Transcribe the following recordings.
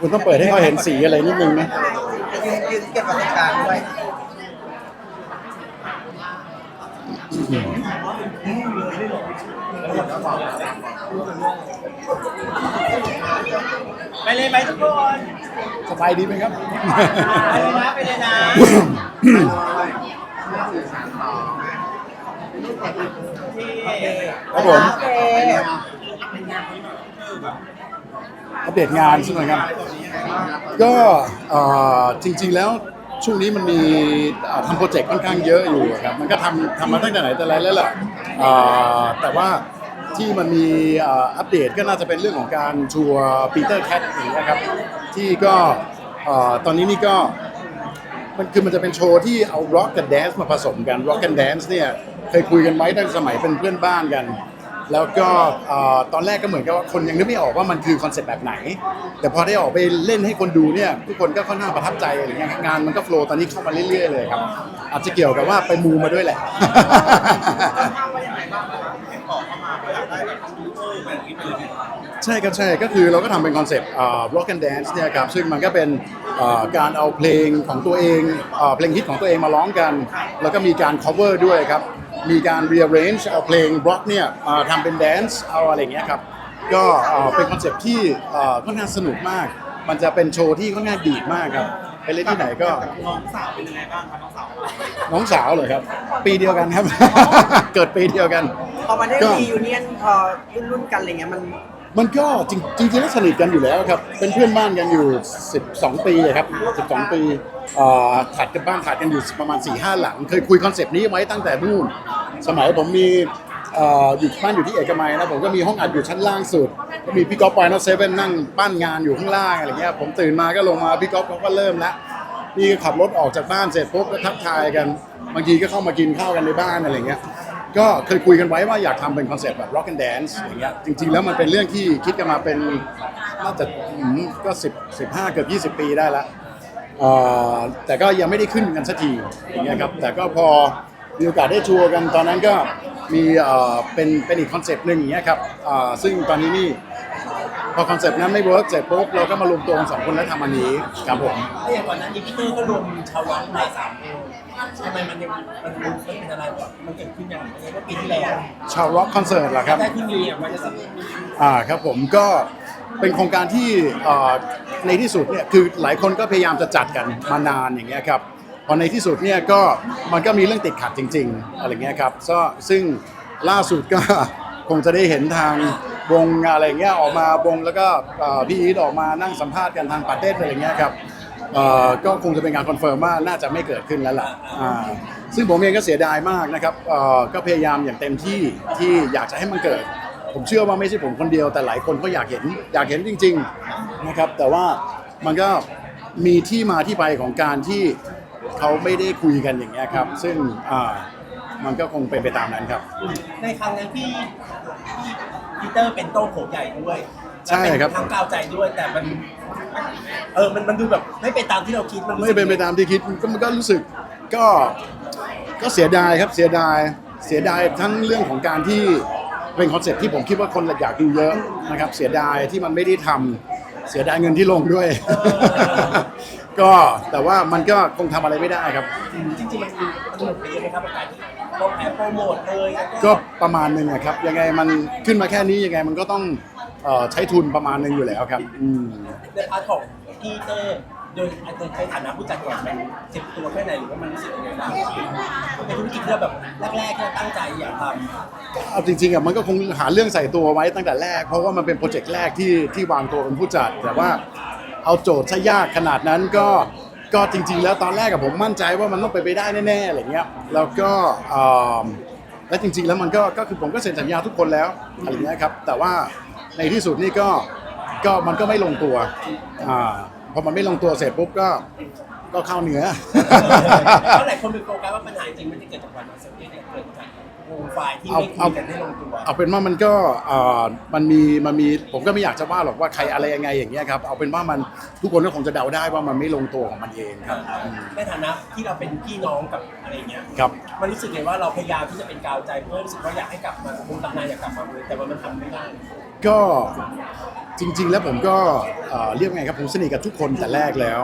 คุณต้องเปิดให้เขาเห็นสีอะไรนิดนึงไหมยืนยืนเก็บประสบการณ์ด้วยไปเลยไหมทุกคนสบายดีไหมครับ ไปเลยนะไปเลยนะที่ครับผมโอัปเดตงานใช่ไหมครับก็จริง ๆ แล้วช่วงนี้มันมีทำโปรเจกต์ค่อนข้างเยอะอยู่ครับมันก็ทำทำมาตั้งแต่ไหนแต่ไรแล้วแหละแต่ว่าที่มันมีอัปเดตก็น่าจะเป็นเรื่องของการทัวร์ปีเตอร์แคทอย่างเงี้ยครับที่ก็ตอนนี้นี่ก็มันคือมันจะเป็นโชว์ที่เอาร็อกกับแดนซ์มาผสมกันร็อกกับแดนซ์เนี่ยเคยคุยกันไว้ตั้งสมัยเป็นเพื่อนบ้านกัน แล้วก็ตอนแรกก็เหมือนกับว่าคนยังนึกไม่ออกว่ามันคือคอนเซ็ปต์แบบไหน แต่พอได้ออกไปเล่นให้คนดูเนี่ยทุกคนก็ค่อนข้างประทับใจอะไรเงี้ยงานมันก็โฟล์ตอนนี้เข้ามาเรื่อยๆเลยครับอาจจะเกี่ยวกับว่าไปมูมาด้วยแหละใช่ครับใช่ก็คือเราก็ทำเป็นคอนเซปต์ rock and dance เนี่ยครับซึ่งมันก็เป็นการเอาเพลงของตัวเองเพลงฮิตของตัวเองมาร้องกัน แล้วก็มีการ cover ด้วยครับ มีการ rearrange เอาเพลง rock เนี่ยอ่าทำเป็น dance เอาอะไรอย่างเงี้ยครับก็อ่าเป็นคอนเซปต์ที่อ่าค่อนข้างสนุกมาก มันจะเป็นโชว์ที่ค่อนข้างดีดมากครับไปเล่นที่ไหนก็น้องสาวเป็นยังไงบ้างครับน้องสาวน้องสาวเหรอครับ ปีเดียวกันครับ เกิดปีเดียวกันพอมาได้ก็รียูเนียนพอรุ่นรุ่นๆกันอะไรเงี้ยมัน มันก็จริงจริงๆแล้วสนิทกันอยู่แล้วครับ เป็นเพื่อนบ้านกันอยู่ 12 ปีอะครับ 12 ปีเอ่อถัดกันบ้านถัดกันอยู่ประมาณ 4 5หหลัง เคยคุยคอนเซปต์นี้ไว้ตั้งแต่นู่น สมัยผมมีอยู่บ้านอยู่ที่เอกมัยนะผมก็มีห้องอัดอยู่ชั้นล่างสุด ก็มีพี่ก๊อฟปอยนอเซเว่นนั่งปั้นงานอยู่ข้างล่างอะไรเงี้ยผมตื่นมาก็ลงมาพี่ก๊อฟเขาก็เริ่มแล้วพี่ก็ขับรถออกจากบ้านเสร็จปุ๊บก็ทักทายกัน บางทีก็เข้ามากินข้าวกันในบ้านอะไรเงี้ย ก็เคยคุยกันไว้ว่าอยากทำเป็นคอนเซ็ปต์แบบ rock and dance อย่างเงี้ยจริงๆแล้วมันเป็นเรื่องที่คิดกันมาเป็นน่าจะอืมก็10 15 เกือบ 20 ปีได้ละเอ่อแต่ก็ยังไม่ได้ขึ้นกันสักทีอย่างเงี้ยครับแต่ก็พอมีโอกาสได้ทัวร์กันตอนนั้นก็มีเอ่อเป็นเป็นอีกคอนเซ็ปต์หนึ่งอย่างเงี้ยครับเอ่อซึ่งตอนนี้นี่ อคอนเซ็ปต์นั้นไม่เวิร์กเสร็จปุ๊บเราก็มารวมตัวกันสองคนแล้วทำอันนี้ครับผมถ้าอย่างก่อนหนั้านพีเตอร์ก็รวมชาวร้องได้สามเพลงทำไมมันยังมันมันเป็นอะไรวะมันเกิดขึ้นอย่างไรเมื่อปีที่แล้วชาวร็อกคอนเสิร์ตเหรอครับได้ที่มีอะมันจะสักนิดนึงอ่าครับผมก็เป็นโครงการที่เอ่อในที่สุดเนี่ยคือหลายคนก็พยายามจะจัดกันมานานอย่างเงี้ยครับพอในที่สุดเนี่ยก็มันก็มีเรื่องติดขัดจริง ๆ อะไรเงี้ยครับก็ซึ่งล่าสุดก็คงจะได้เห็นทาง วงอะไรเงี้ยออกมาวงแล้วก็พี่อีทออกมานั่งสัมภาษณ์กันทางปาเต้อะไรเงี้ยครับก็คงจะเป็นการคอนเฟิร์มว่าน่าจะไม่เกิดขึ้นแล้วล่ะซึ่งผมเองก็เสียดายมากนะครับก็พยายามอย่างเต็มที่ที่อยากจะให้มันเกิด ผมเชื่อว่าไม่ใช่ผมคนเดียวแต่หลายคนก็อยากเห็นอยากเห็นจริง ๆนะครับ แต่ว่ามันก็มีที่มาที่ไปของการที่เขาไม่ได้คุยกันอย่างเงี้ยครับ ซึ่งมันก็คงเป็นไปตามนั้นครับ ในครั้งนั้นที่ พีเตอร์เป็นโต้โผใหญ่ด้วยใช่ครับ ทั้งกาวใจด้วยแต่มัน เออมันมันดูแบบไม่เป็นตามที่เราคิดมันรู้สึไม่กเป็นไปตามที่คิดก็มันก็รู้สึกก็ก็เสียดายครับเสียดายเสียดายทั้งเรื่องของการที่เป็นคอนเซ็ปต์ที่ผมคิดว่าคนอยากดูเยอะนะครับ เสียดายที่มันไม่ได้ทำเสียดายเงินที่ลงด้วย ก็แต่ว่ามันก็คงทำอะไรไม่ได้ครับ จริงๆมันมันหนุกไปยังไงครับกับการที่ เราแพ้โปรโมทเลยแล้วก็ประมาณหนึ่งอะครับ ยังไงมันขึ้นมาแค่นี้ยังไงมันก็ต้องเอ่อใช้ทุนประมาณหนึ่งอยู่แล้วครับอืม ในพาร์ทของพีเตอร์โดยอาจจะในฐานะผู้จัดก่อนมันเจ็บตัวแค่ไหนหรือว่ามันรู้สึกยังไงบ้างเป็นธุรกิจที่เราแบบแรกๆที่เราตั้งใจอยากทำเอาจริงๆอะมันก็คงหาเรื่องใส่ตัวไว้ตั้งแต่แรก เพราะว่ามันเป็นโปรเจกต์แรกที่ที่วางตัวเป็นผู้จัด แต่ว่าเอาโจทย์ซะยากขนาดนั้นก็ ก็จริง ๆ แล้วตอนแรกกับผมมั่นใจว่ามันต้องไปไปได้แน่ๆอะไรเงี้ยแล้วก็เอ่อและจริง ๆ แล้วมันก็ก็คือผมก็เซ็นสัญญาทุกคนแล้วอะไรเงี้ยครับแต่ว่าในที่สุดนี่ก็ก็มันก็ไม่ลงตัวอ่าพอมันไม่ลงตัวเสร็จปุ๊บก็ก็เข้าเนื้อเพราะหลายคนเป็นโฟกัสว่าปัญหาจริงไม่ได้เกิดจากวันเซอร์เนี่ยเกิดจาก วงฝ่ายที่ไม่คุยกันให้ลงตัวเอาเป็นว่ามันก็เอ่อมันมีมันมีผมก็ไม่อยากจะว่าหรอกว่าใครอะไรยังไงอย่างเงี้ยครับเอาเป็นว่ามันทุกคนก็คงจะเดาได้ว่ามันไม่ลงตัวของมันเองครับอืมในฐานะที่เราเป็นพี่น้องกับอะไรเงี้ย ครับ มันรู้สึกไงว่าเราพยายามที่จะเป็นกาวใจเพื่อรู้สึกว่าอยากให้กลับมาวงตำนานอยากกลับมาเลยแต่ว่ามันทำไม่ได้ ก็จริง ๆ แล้วผมก็เอ่อเรียกว่าไงครับผมสนิทกับทุกคนแต่แรกแล้ว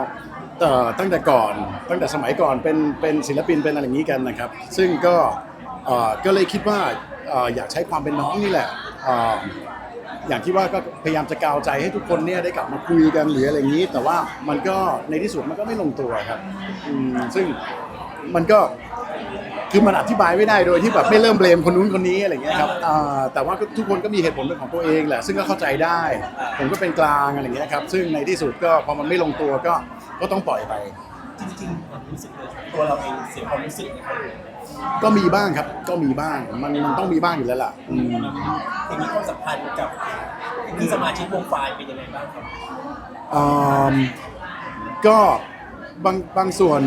แต่ตั้งแต่ก่อน ตั้งแต่สมัยก่อนเป็นเป็นศิลปินเป็นอะไรอย่างนี้กันนะครับ ซึ่งก็ เอ่อก็เลยคิดว่าเอ่ออยากใช้ความเป็นน้องนี่แหละเอ่ออย่างที่ว่าก็พยายามจะกาวใจให้ทุกคนเนี่ยได้กลับมาคุยกันหรืออะไรอย่างนี้ แต่ว่ามันก็ในที่สุดมันก็ไม่ลงตัวครับอืมซึ่งมันก็ คือมันอธิบายไม่ได้โดยที่แบบไม่เริ่มเบลมคนนู้นคนนี้อะไรอย่างเงี้ยครับอ่าแต่ว่าก็ทุกคนก็มีเหตุผลเป็นของตัวเองแหละ ซึ่งก็เข้าใจได้ ผมก็เป็นกลางอะไรอย่างเงี้ยครับ ซึ่งในที่สุดก็พอมันไม่ลงตัวก็ก็ต้องปล่อยไป จริงๆผมรู้สึกเลยตัวเราเองเสียความรู้สึกนะครับ ก็มีบ้างครับ ก็มีบ้าง มันมันต้องมีบ้างอยู่แล้วล่ะอืมอย่างนี้ความสัมพันธ์กับที่สมาชิกวงไฟล์เป็นยังไงบ้างครับอ่าก็บางบางส่วน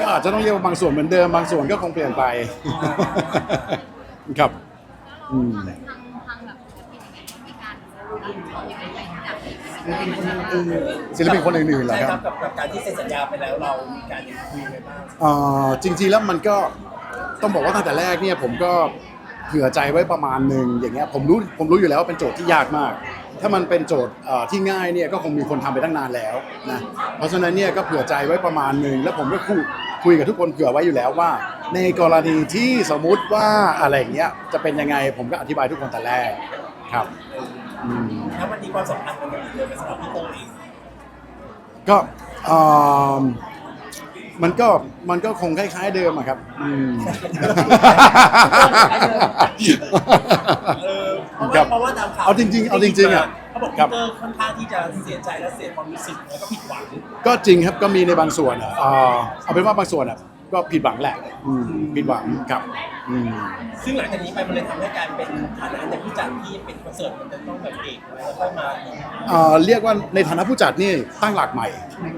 ก็อาจจะต้องเรียกว่าบางส่วนเหมือนเดิม บางส่วนก็คงเปลี่ยนไป ครับอืม ทางทางแบบศิลปินยังไงการมีการอยากศิลปินคนอื่นๆเหรอใช่คครัรับบ กับกับการที่เซ็นสัญญาไปแล้วเรามีการคุยกันบ้าง เอ่อจริงๆแล้วมันก็ ต้องบอกว่าตั้งแต่แรกเนี่ยผมก็เผื่อใจไว้ประมาณหนึ่งอย่างเงี้ยผมรู้ผมรู้อยู่แล้วว่าเป็นโจทย์ที่ยากมาก ถ้ามันเป็นโจทย์เอ่อที่ง่ายเนี่ยก็คงมีคนทำไปตั้งนานแล้วนะเพราะฉะนั้นเนี่ยก็เผื่อใจไว้ประมาณหนึ่งแล้วผมก็คุยคุยกับทุกคนเผื่อไว้อยู่แล้วว่า ในกรณีที่สมมุติว่าอะไรอย่างเงี้ยจะเป็นยังไงผมก็อธิบายทุกคนแต่แรกครับอืมถ้าวันนี้ความสัมพันธ์มันเหมือนเดิมสำหรับพี่โต้เองก็เอ่อ มันก็มันก็คงคล้าย ๆ เดิมอะครับอืม เออเพราะครัว่าบเพราะว่าตามข่าวเอาจริงๆเอาจริงๆอะเขาบอกครัพีบเตอร์ค่อนข้างที่จะเสียใจและเสียความรู้สึกแล้วก็ผิดหวัง ก็จริงครับก็มีในบางส่วนอะเอ่อเอาเป็นว่าบางส่วนอะ ก็ผิดหวังแหละอืมผิดหวังครับอืมซึ่งหลังจากนี้ไปมันเลยทำให้การเป็นฐานะในผู้จัดที่เป็นคอนเสิร์ตมันจะต้องแบบเอกแล้วค่อยมาเอ่อเรียกว่าในฐานะผู้จัดนี่ตั้งหลักใหม่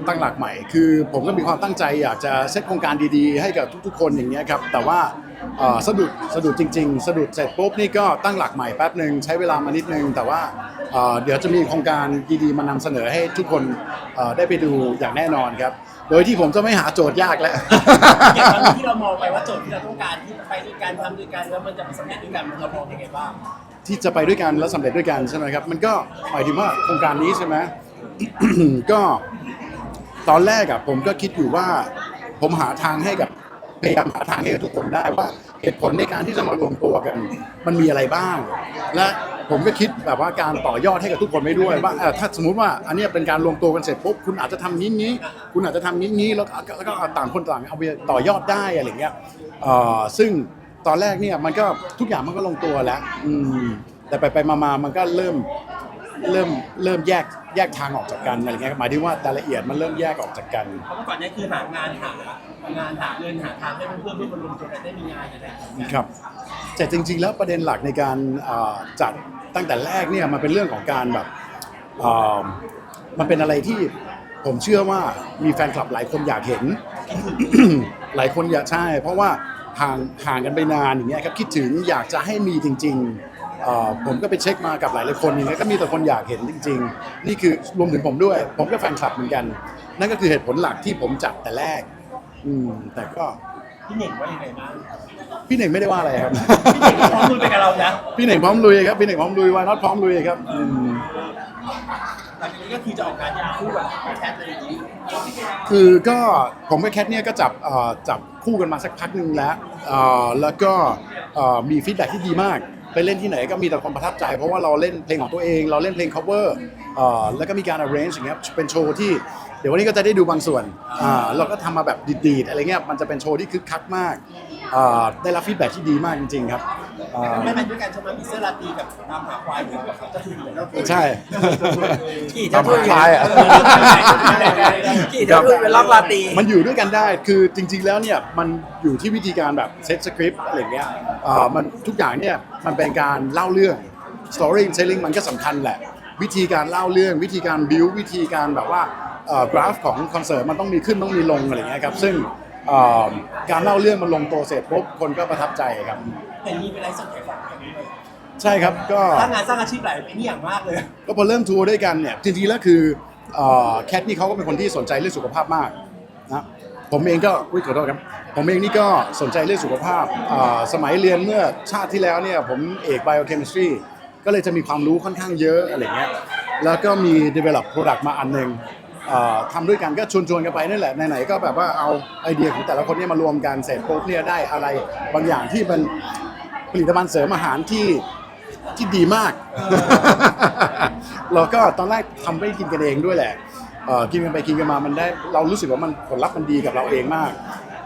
ตั้งหลักใหม่ คือผมก็มีความตั้งใจอยากจะเซตโครงการดีๆ ให้กับทุกๆ คนอย่างเงี้ยครับแต่ว่าเอ่อสะดุดสะดุดจริง ๆ สะดุดเสร็จปุ๊บนี่ก็ตั้งหลักใหม่แป๊บหนึ่งใช้เวลามานิดนึง แต่ว่าเอ่อเดี๋ยวจะมีโครงการดีๆมานำเสนอให้ทุกคนเอ่อได้ไปดูอย่างแน่นอนครับ โดยที่ผมจะไม่หาโจทย์ยากแล้ว อย่างตอนนี้ที่เรามองไปว่าโจทย์ที่เราต้องการที่ไปด้วยกันทำด้วยกันแล้วมันจะสำเร็จด้วยกันเรามองยังไงบ้างที่จะไปด้วยกันแล้วสำเร็จด้วยกันใช่ไหมครับ มันก็หมายถึงว่าโครงการนี้ใช่ไหม ก็ตอนแรกอะผมก็คิดอยู่ว่า ผมหาทางให้กับพยายามหาทางให้กับทุกคนได้ว่าเหตุผลในการที่จะมารวมตัวกัน มันมีอะไรบ้าง และ ผมก็คิดแบบว่าการต่อยอดให้กับทุกคนไม่ด้วยว่าเอ่อถ้าสมมติว่าอันเนี้ยเป็นการรวมตัวกันเสร็จปุ๊บคุณอาจจะทำนี้นี้คุณอาจจะทำนี้นี้แล้วก็แล้วก็ต่างคนต่างเอาไปต่อยอดได้อะไรเงี้ยเอ่อซึ่งตอนแรกเนี่ยมันก็ทุกอย่างมันก็ลงตัวแล้วอืมแต่ไปไปๆมาๆมันก็เริ่ม เริ่มเริ่มแยกแยกทางออกจากกันอะไรเงี้ยหมายถึงว่ารายละเอียดมันเริ่มแยกออกจากกัน เพราะเมื่อก่อนเนี้คือหางานหางานหาเงินหาทางให้เพื่อนๆเพื่อนๆรวมตัวกันได้มีงานอะไรอย่างเงี้ยครับแต่จริงๆแล้วประเด็นหลักในการอ่าจัด ตั้งแต่แรกเนี่ยมันเป็นเรื่องของการแบบอ่ามันเป็นอะไรที่ผมเชื่อว่ามีแฟนคลับหลายคนอยากเห็น หลายคนอยากใช่ เพราะว่าห่างห่างกันไปนานอย่างเงี้ยครับคิดถึงอยากจะให้มีจริงๆเอ่อผมก็ไปเช็คมากับหลายหลายคนอย่างเงี้ยก็มีแต่คนอยากเห็นจริง ๆ นี่คือรวมถึงผมด้วย ผมก็แฟนคลับเหมือนกัน นั่นก็คือเหตุผลหลักที่ผมจัดแต่แรก อืมแต่ก็ พี่เน่งว่ายังไงบ้างพี่เน่งไม่ได้ว่าอะไรครับ พี่เน่งก็พร้อมลุยไปกับเรานะ พี่เน่งพร้อมลุยครับพี่เน่งพร้อมลุยวายน็อตพร้อมลุยครับอืมหลังจากนี้ก็คือจะออกงานคู่แบบแคทอะไรอย่างนี้คือก็ผมกับแคทเนี่ยก็จับเอ่อจับคู่กันมาสักพักหนึ่งแล้วเอ่อแล้วก็เอ่อมีฟีดแบ็ที่ดีมาก ไปเล่นที่ไหนก็มีแต่ความประทับใจ เพราะว่าเราเล่นเพลงของตัวเอง เราเล่นเพลง cover เอ่อแล้วก็มีการ arrange อย่างเงี้ยเป็นโชว์ที่ เดี๋ยววันนี้ก็จะได้ดูบางส่วนอ่าเราก็ทำมาแบบดีดๆอะไรเงี้ยมันจะเป็นโชว์ที่คึกคักมากเอ่อได้รับฟีดแบ็ที่ดีมากจริง ๆ ครับเอ่อไม่ไปด้วยกันใช่ไหมมีเสื้อลาตรีกับตามหาควายหรือกับจะถูกเหมือนเราใช่ขี่เจ้าทุยคล้ายๆอะ ขี่เจ้าทุยเป็นรอบลาตรีมันอยู่ด้วยกันได้ คือจริง ๆ แล้วเนี่ยมันอยู่ที่วิธีการแบบเซตสคริปต์อะไรเงี้ยอ่ามันทุกอย่างเนี่ยมันเป็นการเล่าเรื่อง storytelling มันก็สำคัญแหละ วิธีการเล่าเรื่อง วิธีการบิววิธีการแบบว่า กราฟของคอนเสิร์ตมันต้องมีขึ้นต้องมีลงอะไรเงี้ยครับซึ่งอ่าการเล่าเรื่องมันลงตัวเสร็จปุ๊บคนก็ประทับใจครับแต่นี่เป็นไรสดขายของแบบนี้เลยใช่ครับก็สร้างงานสร้างอาชีพหลายเป็นนี่อย่างมากเลย ก็พอเริ่มทัวร์ด้วยกันเนี่ยจริงๆแล้วคือเอ่อแคทนี่เขาก็เป็นคนที่สนใจเรื่องสุขภาพมากนะผมเองก็อุ้ยขอโทษครับ ผมเองนี่ก็สนใจเรื่องสุขภาพอ่าสมัยเรียนเมื่อชาติที่แล้วเนี่ยผมเอก biochemistry ก็เลยจะมีความรู้ค่อนข้างเยอะอะไรเงี้ยแล้วก็มี develop product มาอันหนึ่งเอ่อ ทำด้วยกันก็ชวนๆกันไปนั่นแหละไหนๆก็แบบว่าเอาไอเดียของแต่ละคนเนี่ยมารวมกันเสร็จปุ๊บเนี่ยได้อะไรบางอย่างที่เป็นผลิตภัณฑ์เสริมอาหารที่ที่ดีมากเราก็ตอนแรกทำไม่กินกันเองด้วยแหละเอ่อกินกันไปกินกันมามันได้ เรารู้สึกว่ามันผลลัพธ์มันดีกับเราเองมาก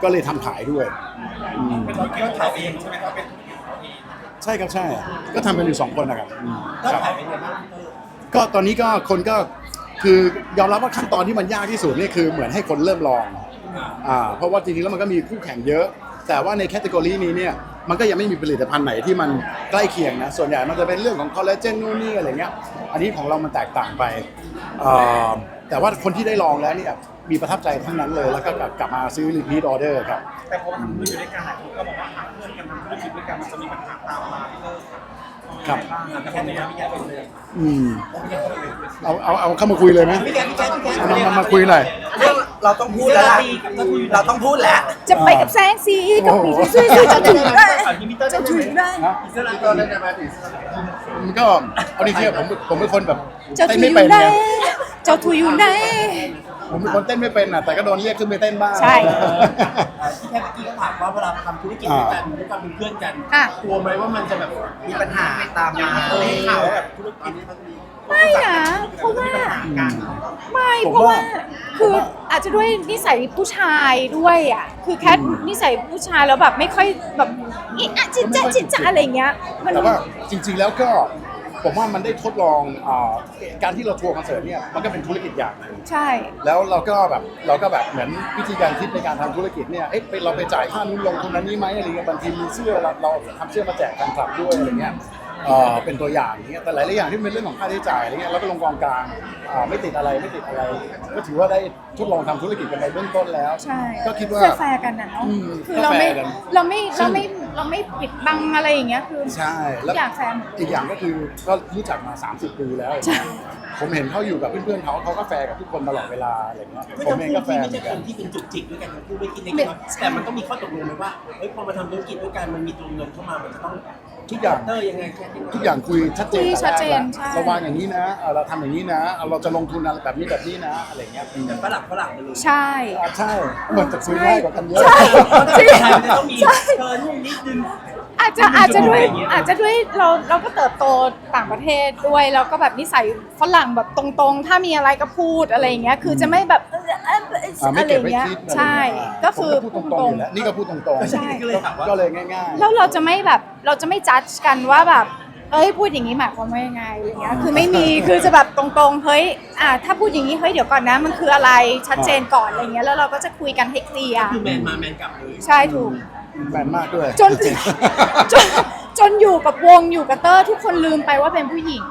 ก็เลยทำขายด้วยอืมเป็นเราขายเองใช่ไหมครับเป็นใช่ครับใช่ ก็ทำกันอยู่สองคนนะครับอืมเราครับขายเป็นไงบ้างก็ตอนนี้ก็คนก็ คือยอมรับว่าขั้นตอนที่มันยากที่สุดนี่คือเหมือนให้คนเริ่มลองอ่าเพราะว่าจริงๆแล้วมันก็มีคู่แข่งเยอะ แต่ว่าในแคตตากรีนี้เนี่ยมันก็ยังไม่มีผลิตภัณฑ์ไหนที่มันใกล้เคียงนะส่วนใหญ่มันจะเป็นเรื่องของคอลลาเจนนู่นนี่อะไรเงี้ยอันนี้ของเรามันแตกต่างไปอ่าแต่ว่าคนที่ได้ลองแล้วเนี่ยมีประทับใจทั้งนั้นเลยแล้วก็กลับกลับมาซื้อ repeat order ครับแต่พอมันอยู่ด้วยกันหลายคนก็บอกว่าหาเพื่อนกันทำธุรกิจด้วยกันมันจะมีปัญหาตามมา ที่เลิกครับแต่คนนี้พี่แกเป็นเลยอืม เอาเอาเอาเข้ามาคุยเลยไหมพี่แกพี่แกพี่แกเอามามามาคุยหน่อย เรื่องเราต้องพูดแล้วล่ะเราต้องพูดแล้ว จะไปกับแซงซีกับปีช่วยๆจะถึงได้จะถึงได้ฮะมันก็เอาดีๆผมผมเป็นคนแบบเจ้าเต้นถุยไม่อยู่เป็นไหนไง เจ้าถุยอยู่ไหน ผมเป็นคนเต้นไม่เป็นอะแต่ก็โดนเรียกขึ้นไปเต้นบ้าง ใช่พี่แค่เมื่อกี้ก็ถามว่าเวลาทำธุรกิจด้วยกันด้วยกันเป็นเพื่อนกันค่ะ กลัวไหมว่ามันจะแบบมีปัญหาตามมาเออข่าวว่าแบบธุรกิจมันมีไม่นะเพราะว่าไม่ผมเพราะว่าว่า คืออาจจะด้วยนิสัยผู้ชายด้วยอะคือแค่นิสัยผู้ชายแล้วแบบไม่ค่อยแบบอีอะจิจ๊ะจิจ๊ะอะไรอย่างเงี้ยมันแต่ว่าจริงๆแล้วก็ ผมว่ามันได้ทดลองอาการที่เราทัวร์คอนเสิร์ตเนี่ยมันก็เป็นธุรกิจอย่างหนึงใช่ แล้วเราก็แบบเราก็แบบเหมือนวิธีการคิดในการทำธุรกิจเนี่ยเอ๊ะไปเราไปจ่ายค่านู้นลงทุนนั้นนี้ไหมอะไรเงี้ยบางทีมีเสื้อเราเราทำเสื้อมาแจกแฟนคลับด้วยอะไรเงี้ยเอ่อเป็นตัวอย่างอย่างเงี้ยแต่หลายๆอย่างที่เป็นเรื่องของค่าใช้จ่ายอะไรเงี้ยเราก็ลงกองกลางอ่าไม่ติดอะไรไม่ติดอะไร ก็ถือว่าได้ทดลองทำธุรกิจกันในเบื้องต้นแล้ว ใช่ก็คิดว่า แฟร์ๆกันนะเนาะ อืมคือเราไม่ ก็แฟร์กัน เราไม่ เราไม่ เราไม่ปิดบังอะไรอย่างเงี้ยคือใช่ทุแล้ว กอย่างแฟร์หมดอีกอย่างก็คือก็รู้จักมา 30 ปีแล้ว ใช่ ผมเห็นเขาอยู่กับเพื่อนๆเขาเขาก็แฟร์กับทุกคนตลอดเวลาอะไรเงี้ยไม่ผมต้องเองพูก็ดแฟที่ร์เหไม่มือนกันใช่คนที่เป็นจุกจิกด้วยกันทั้งคู่ไม่คิดเล็กน้อยแต่มันต้องมีข้อตกลงไหมว่าเฮ้ยพอมาทำธุรกิจด้วยกันมันมีตัวเงินเข้ามามันจะต้อง ทุกอย่างเตอร์ยังไงแค่นี้ทุกอย่างคุยชัดเจนคุยแต่ชัดเจนแรกใช่แล้วเราวางอย่างนี้นะเอ่อเราทำอย่างนี้นะเอ่อเราจะลงทุนอะไรแบบนี้แบบนี้นะอะไรเงี้ยอืมแต่ฝรั่งฝรั่งไปเลยใช่ อ่าใช่เหมือนจะคุยง่ายกว่ากันเยอะ ใช่จริงมันจะต้องมีเทิร์นนิดนึง อาจจะอาจจะด้วยอย่างเงี้ยอาจจะด้วยเราเราก็เติบโตต่างประเทศด้วยแล้วก็แบบนิสัยฝรั่งแบบตรงๆ ถ้ามีอะไรก็พูดอะไรอย่างเงี้ยคือจะไม่แบบเออเออเอออ่าไม่อะไรเก็อบย่างไว้เงี้ยคิดะไรใช่เงี้ยก็คือผมพูดตรงๆอยู่แล้วนี่ก็พูดตรงๆใช่ก็เลยถามว่าก็เลยง่ายแล้วเราจะไม่แบบเราจะไม่จัดกันว่าแบบเอ้ยพูดอย่างนี้หมายความว่ายังไงอะไรเงี้ยคือไม่มีคือจะแบบตรงๆเฮ้ยอ่าถ้าพูดอย่างนี้เฮ้ยเดี๋ยวก่อนนะมันคืออะไรชัดเจนก่อนอะไรเงี้ยแล้วเราก็จะคุยกันให้เคลียร์คือแมนมาแมนกลับเลยใช่ถูกๆ แมนมากด้วยจนจนจนอยู่กับวงอยู่กับเตอร์ทุกคนลืมไปว่าเป็นผู้หญิง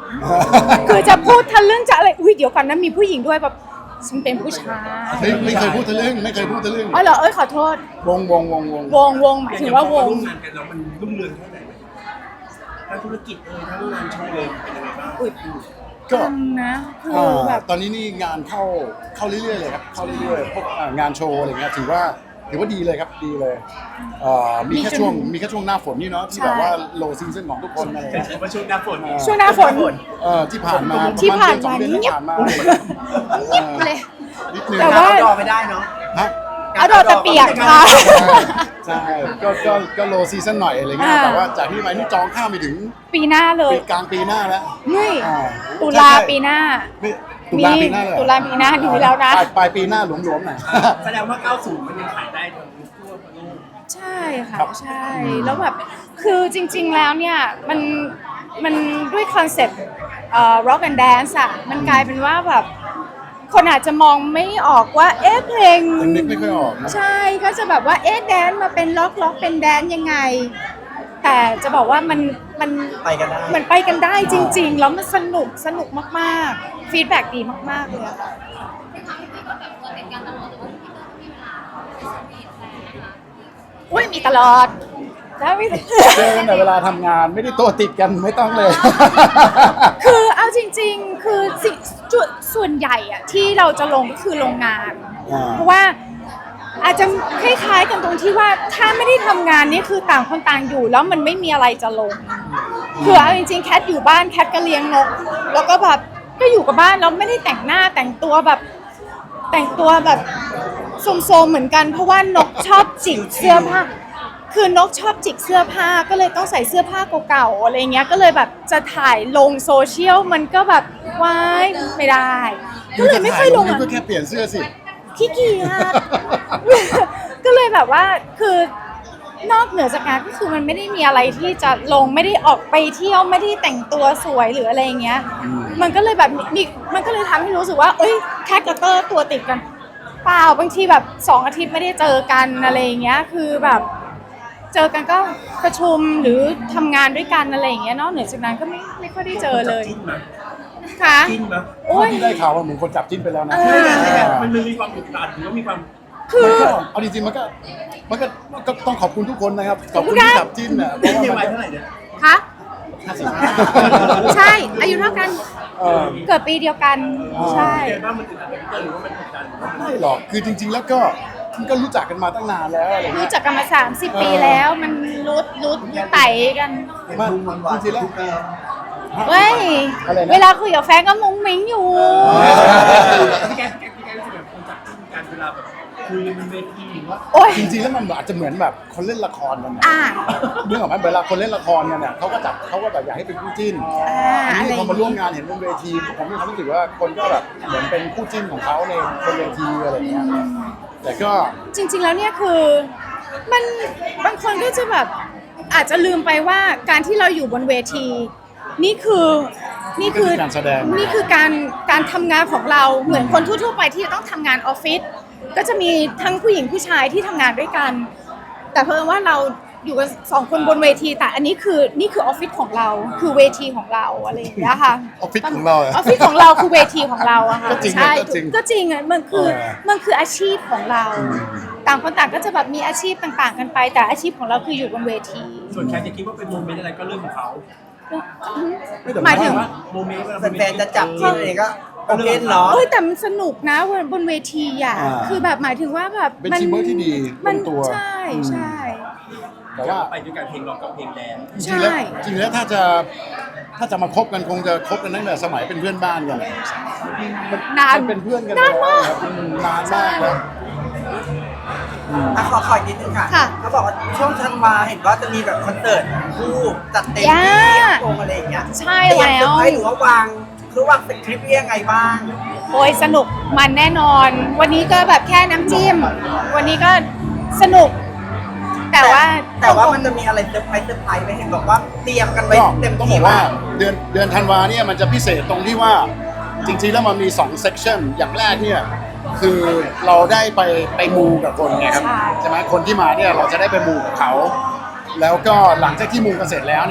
คือจะพูดทะลึ่งจะอะไรอุ้ยเดี๋ยวก่อนนะมีผู้หญิงด้วยแบบฉันเป็นผู้ชายเฮ้ยไม่เคยพูดทะลึ่งไม่เคยพูดทะลึ่งอ๋อเหรอเอ้ยขอโทษ วงวงวงวงวงวงหมายถึงว่าวงร่วมงานกันแล้วมันรุ่งเรืองแค่ไหนทั้งธุรกิจเอยทั้งงานโชว์เลยเป็นยังไงบ้างอุ๊ยก็ทำนะคืออ่าแบบตอนนี้นี่งานเข้าเข้าเรื่อยๆเลยครับเข้าเรื่อยๆพวกอ่างานโชว์อะไรเงี้ยถือว่า ถือว่าดีเลยครับดีเลยเอ่อมีแค่ช่วงมีแค่ช่วงหน้าฝนนี่เนาะที่แบบว่าโลซีซั่นของทุกคนอะไรเงี้ยถือว่าช่วงหน้าฝน ช่วงหน้าฝน เออที่ผ่านมาที่ผ่านมาประณเดือสองเดือนที่เงียบผ่านมาอะไรเงี้ยเงียบเลย นิดนึงแต่ว่าดอไม่ได้เนาะ ฮะเอาดอกแต่เปียกค่ะ ใช่ก็ก็ก็โลซีซั่นหน่อยอะไรเงี้ยอ่า แต่ว่าจากที่ไปนี่จองข้ามไปถึงปีหน้าเลยปีกลางปีหน้าแล้วเฮ้ยอ่าตุลาปีหน้า ไม่ ตุลาปีหน้าเลยเหรอตุลาปีหน้าดีแล้วนะ ปายปลายปีหน้าหลวมๆหน่อย แสดงว่า 90 มันยังขายได้ทั้งทั่วโลกใช่ค่ะครับ ใช่ แล้วแบบคือจริงๆแล้วเนี่ย มันมันด้วยคอนเซ็ปต์เอ่อ rock and dance อะมันกลายเป็นว่าแบบ คนอาจจะมองไม่ออกว่า เอ๊ะเพลงยังนึกไม่ค่อยออกนะ ใช่ก็จะแบบว่าเอ๊ะแดนมาเป็นล็อกล็อกเป็นแดนยังไง แต่จะบอกว่ามันมันไปกันได้ มันไปกันได้จริง ๆ แล้วมันสนุกสนุกมากๆฟีดแบ็ดีมากๆเลยอะค่ะที่ทำให้พี่ก็แบบเกิดเหตุการณ์ตลอดหรือว่าพี่ก็มีเวลาสวีทแฟนนะคะอุ้ยมีตลอดแล้วมี เจอกันแต่เวลาทำงานไม่ได้ตัวติดกันไม่ต้องเลย คือเอาจริง ๆ คือสิจุดส่วนใหญ่อะที่เราจะลงก็คือโรงงาน อ่า เพราะว่า อาจจะคล้ายๆกันตรงที่ว่าถ้าไม่ได้ทำงานนี่คือต่างคนต่างอยู่ แล้วมันไม่มีอะไรจะลงคือเอาจริงๆแคทอยู่บ้านแคทก็เลี้ยงนกแล้วก็แบบก็อยู่กับบ้านแล้วไม่ได้แต่งหน้าแต่งตัวแบบ แต่งตัวแบบโสมๆเหมือนกัน เพราะว่านกชอบจิกเสื้อผ้า คือนกชอบจิกเสื้อผ้าก็เลยต้องใส่เสื้อผ้าเก่าๆอะไรเงี้ยก็เลยแบบจะถ่ายลงโซเชียลมันก็แบบว้ายไม่ได้ก็เลยไม่ค่อยลงนี่ะ ก็แค่เปลี่ยนเสื้อสิ ขี้เกียจ ก็เลยแบบว่าคือนอกเหนือจากงานก็คือมันไม่ได้มีอะไรที่จะลงไม่ได้ออกไปเที่ยวไม่ได้แต่งตัวสวยหรืออะไรอย่างเงี้ยมันก็เลยแบบมีมันก็เลยทำให้รู้สึกว่า เอ้ยแคทกับเตอร์ตัวติดกันเปล่าบางทีแบบสองอาทิตย์ไม่ได้เจอกันอะไรอย่างเงี้ย คือแบบ เจอกันก็ประชุมหรือทำงานด้วยกันอะไรอย่างเงี้ยนอกเหนือจากนั้นก็ไม่ไม่ค่อยได้เจอเลย จิ้นมา ค่ะ จิ้นมาโอ้ย ที่ได้ข่าวว่าเหมือนคนจับจิ้นไปแล้วนะเออ มันมีความดุดันหรือว่ามีความคือมันก็เอาจริงๆมันก็มันก็ก็ต้องขอบคุณทุกคนนะครับขอบคุณขอบคุณที่ครับจับจิ้นอะเพเด็ราะกว่าในมันวัยเท่าไหร่เนี่ยคะห้าสิบใช่ อายุเท่ากัน เออ เกิดปีเดียวกัน ใช่ เกิดบ้างมันติดอะไรเกิดหรือว่ามันกดดันหรือว่ามันไม่หรอก คือจริง ๆ แล้วก็มันก็รู้จักกันมาตั้งนานแล้วอะไรเงี้รู้ยจักกันมา 30 ปีแล้ว มันรู้รู้ไต่กัน มันจริงๆแล้ว เว้ย อะไรนะ เวลาคุยกับแฟนก็มุ้งมิ้งอยู่ พี่แกพี่แกพี่แกรู้สึกแบบคนจับจิ้นกันเวลาแบบคุยกันบนเวทีหรือว่าโอ้ย จริงๆแล้วมันอาจจะเหมือนแบบคนเล่นละครกันนะอ่า เรื่องของมันเวลาคนเล่นละครกันเนี่ยเขาก็จับเขาก็แบบอยากให้เป็นคู่จิ้นอ่าอันอะไรนี้พอมาร่วมงานเห็นบนเวทีผมมีความรู้สึกว่าคนก็แบบเหมือนเป็นคู่จิ้นของเขาในบนเวทีอะไรเงี้ยแต่ก็ จริง ๆ แล้วเนี่ยคือมันบางคนก็จะแบบอาจจะลืมไปว่าการที่เราอยู่บนเวที นี่คือนี่คือการแสดง นี่คือการการทำงานของเราเหมือนคนทั่วๆไปที่จะต้องทำงานออฟฟิศก็จะมีทั้งผู้หญิงผู้ชายที่ทำงานด้วยกัน แต่เพิ่มว่าเราอยู่กันสองคนบนเวที แต่อันนี้คือนี่คือออฟฟิศของเราคือเวทีของเราอะไรอย่างเงี้ยค่ะออฟฟิศของเราอะออฟฟิศของเราคือเวทีของเราอะค่ะก็จริงใช่ก็จริง ก็จริงอะมันคือเออมันคืออาชีพของเรา ต่างคนต่างก็จะแบบมีอาชีพต่างๆ กันไป แต่อาชีพของเราคืออยู่บนเวที ส่วนใครจะคิดว่าเป็นโมเมนต์อะไรก็เรื่องของเขา ไม่แต่หมายถึง ว่าโมเมนต์เวลาแฟนๆจะจับจิ้นอะไรก็โอเคเนาะเอ้ยแต่มันสนุกนะบนเวทีอะอ่าคือแบบหมายถึงว่าแบบเป็นมัทีมเวิร์คที่ดีมันลงตัวใช่อืม ใช่ แต่ว่าไปด้วยกันเพลงร็อกกับเพลงแดนซ์จริงๆแล้วใช่ จริงๆแล้วถ้าจะถ้าจะมาคบกันคงจะคบกันตั้งแต่สมัยเป็นเพื่อนบ้านกันนาน มันเป็นเพื่อนกันนานมากครับอืมนานมากแล้ว อะขอขออีกนิดนึงค่ะ ค่ะ เขาบอกว่าช่วงธันวาเห็นว่าจะมีแบบคอนเสิร์ตคู่จัดเต็มย่าที่ฮ่องกงอะไรอย่างเงี้ยใช่เตรียมแล้เซอว ร์ไพรส์หรือว่าวางคือวางเป็นทริปยังไงบ้าง โอ้ยสนุกมันแน่นอน วันนี้ก็แบบแค่น้ำจิ้ม วันนี้ก็สนุก แต่ว่าแต่ว่ามันจะมีอะไรเซอร์ไพรส์เซอร์ไพรส์ไหมเห็นบอกว่าเตรียมกันไว้ก็เต็มต้องบที่อกว่าว่าเดือนเดือนธันวาเนี่ยมันจะพิเศษตรงที่ว่าจริงๆแล้วมันมี2เซ c ชันอย่างแรกเนี่ย คือเราได้ไปไปมูกับคนไงครับใช่ใช่ไหมคนที่มาเนี่ยเราจะได้ไปมูกับเขา แล้วก็หลังจากที่มูกันเสร็จแล้ว